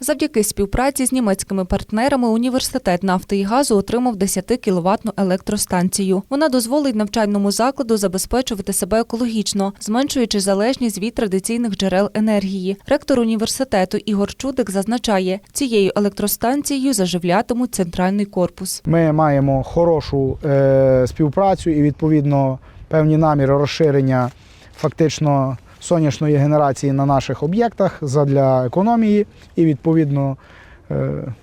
Завдяки співпраці з німецькими партнерами університет нафти і газу отримав 10 кіловатну електростанцію. Вона дозволить навчальному закладу забезпечувати себе екологічно, зменшуючи залежність від традиційних джерел енергії. Ректор університету Ігор Чудик зазначає, цією електростанцією заживлятимуть центральний корпус. Ми маємо хорошу е, співпрацю і відповідно певні наміри розширення фактично сонячної генерації на наших об'єктах задля економії. І відповідно е,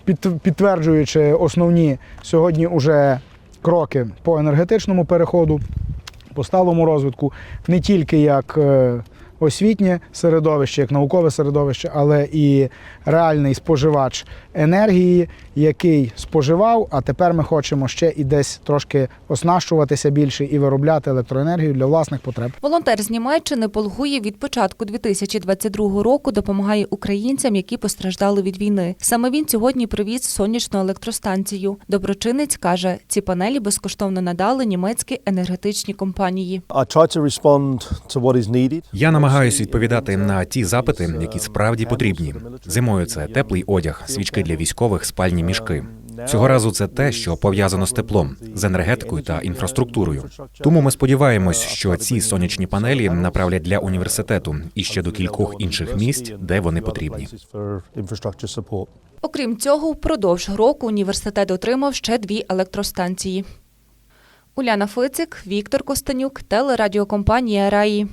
підтверджуючи основні сьогодні уже кроки по енергетичному переходу, по сталому розвитку, не тільки як е, освітнє середовище, як наукове середовище, але і реальний споживач енергії, який споживав, а тепер ми хочемо ще і десь трошки оснащуватися більше і виробляти електроенергію для власних потреб. Волонтер з Німеччини Полгує від початку 2022 року допомагає українцям, які постраждали від війни. Саме він сьогодні привіз сонячну електростанцію. Доброчинець каже, ці панелі безкоштовно надали німецькі енергетичні компанії. I try намагаюсь відповідати на ті запити, які справді потрібні. Зимою це теплий одяг, свічки для військових, спальні мішки. Цього разу це те, що пов'язано з теплом, з енергетикою та інфраструктурою. Тому ми сподіваємось, що ці сонячні панелі направлять для університету і ще до кількох інших місць, де вони потрібні. Окрім цього, впродовж року університет отримав ще дві електростанції. Уляна Фицик, Віктор Костанюк, телерадіокомпанія Раї.